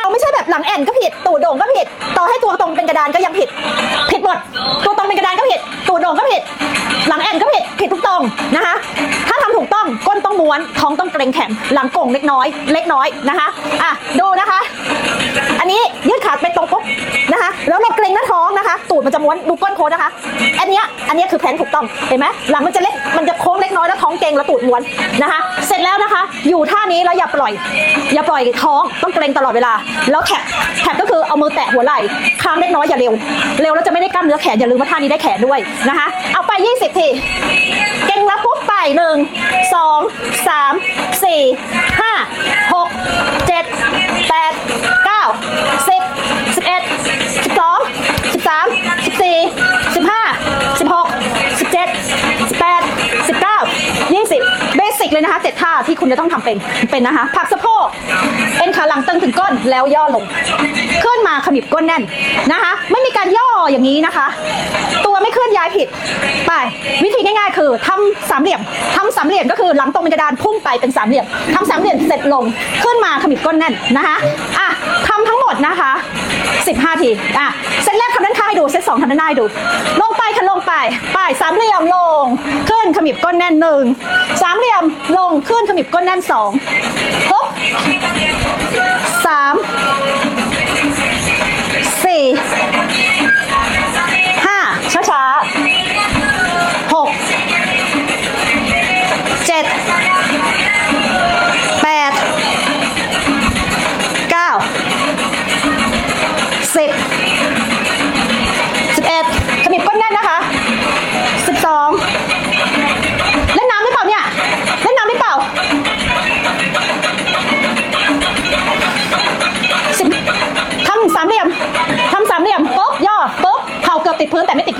เราไม่ใช่แบบหลังแอนก็ผิด ตูดโด่งก็ผิด ต่อให้ตัวตรงเป็นกระดานก็ยังผิด ผิดหมด ตัวตรงเป็นกระดานก็ผิด ตูดโด่งก็ผิด หลังแอนก็ผิด ผิดทุกตรงนะคะ ถ้าทำถูกต้องก้นต้องม้วน ท้องต้องเกรงแข็ง หลังโก่งเล็กน้อย เล็กน้อยนะคะ อะ ดูนะคะ อันนี้ยืดขาไปตรงปุ๊บนะคะ แล้วเราเกรงหน้าท้องนะ ตูดมันจะม้วนดูก้นโค้งนะคะ อันเนี้ยอันเนี้ยคือแผนถูกต้องเห็นไหมหลังมันจะเล็กมันจะโค้งเล็กน้อยแล้วท้องเกรงแล้วตูดม้วนนะคะ เสร็จแล้วนะคะ อยู่ท่านี้แล้วอย่าปล่อย อย่าปล่อยท้องต้องเกรงตลอดเวลา แล้วแท็บแท็บก็คือเอามือแตะหัวไหล่ค้างเล็กน้อยอย่าเร็ว เร็วแล้วจะไม่ได้กล้ามเนื้อแขนอย่าลืมว่าท่านี้ได้แขนด้วยนะคะ เอาไป 20 ทีเก่งแล้วปุ๊บไปหนึ่งสองสามสี่ห้าหกเจ็ดแปดเก้าสิบ เลยนะคะเจ็ดท่าที่คุณจะต้องทำเป็นเป็นนะคะผักสะโพกเอ็นขาหลังตึงถึงก้นแล้วย่อลงขึ้นมาขมิบก้นแน่นนะคะ ไม่มีการย่ออย่างนี้นะคะ ตัวไม่เคลื่อนย้ายผิดไปวิธีง่ายๆ คือทำสามเหลี่ยมทำสามเหลี่ยมก็คือหลังตรงเป็นกระดานพุ่งไปเป็นสามเหลี่ยมทำสามเหลี่ยมเสร็จลงขึ้นมาขมิบก้นแน่นนะคะอะทำทั้งหมดนะคะ15ทีอะเซตแรกทำด้านข้างให้ดูเซตสองทำด้านหน้าให้ดูลง ไปป่ายสามเหลี่ยมลง ขึ้นขมิบก้นแน่นหนึ่งสามเหลี่ยมลงขึ้นขมิบก้นแน่นสองปุ๊บ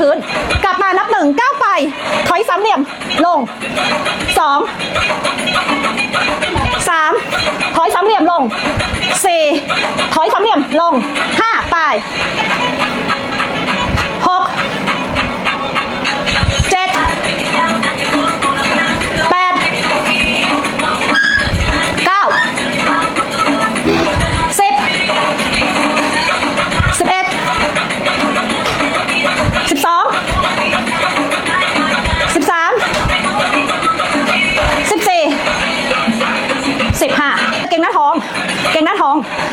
พื้นแต่ไม่ติดพื้น กลับมานับหนึ่งก้าวไป ถอยสามเหลี่ยม ลงสองสามถอยสามเหลี่ยมลงสี่ถอยสามเหลี่ยมลงห้าไป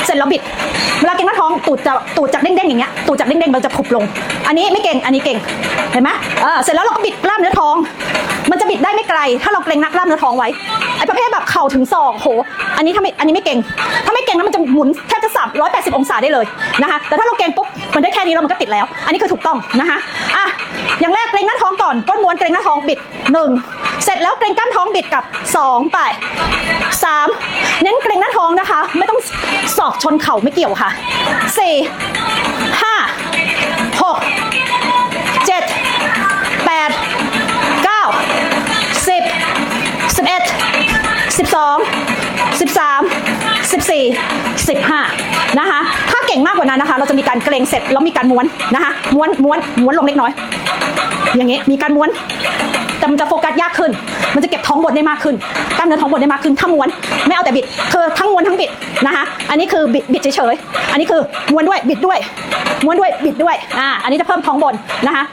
เสร็จแล้วบิด เวลาเก่งหน้าท้องตูดจะตูดจากเด้งๆอย่างเงี้ยตูดจากเด้งๆมันจะผุบลง อันนี้ไม่เก่งอันนี้เก่งเห็นไหมเออเสร็จแล้วเราก็บิดกล้ามเนื้อท้อง มันจะบิดได้ไม่ไกล ถ้าเราเกรงนักกล้ามเนื้อท้องไว้ไอ้ประเภทแบบเข่าถึงศอกโห อันนี้ถ้าไม่อันนี้ไม่เก่ง ถ้าไม่เก่งแล้วมันจะหมุนแทบจะสามร้อยแปดสิบองศาได้เลยนะคะแต่ถ้าเราเก่งปุ๊บมันได้แค่นี้แล้วมันก็ติดแล้ว อันนี้คือถูกต้องนะคะอะอย่างแรกเกรงหน้าท้องก่อนก้นม้วนเกรงหน้าท้องบิดหนึ่งเสร็จแล้วเกรงกล้ามท้องบิดกับสองไปสามเน้นเกรงหน้าท้องนะคะ ไม่ต้อง อกชนเข่าไม่เกี่ยวค่ะสี่ห้าหกเจ็ดแปดเก้าสิบสิบเอ็ดสิบสองสิบสามสิบสี่สิบห้านะคะถ้าเก่งมากกว่านั้นนะคะ เราจะมีการเกรงเสร็จแล้วมีการม้วนนะคะม้วนม้วนม้วนลงเล็กน้อย อย่างนี้มีการม้วนแต่มันจะโฟกัสยากขึ้น มันจะเก็บท้องบนได้มากขึ้นกล้ามเนื้อท้องบนได้มากขึ้นถ้าม้วนไม่เอาแต่บิดคือทั้งม้วนทั้งบิดนะคะอันนี้คือบิดบิดเฉยๆอันนี้คือม้วนด้วยบิดด้วยม้วนด้วยบิดด้วยอ่าอันนี้จะเพิ่มท้องบนนะคะ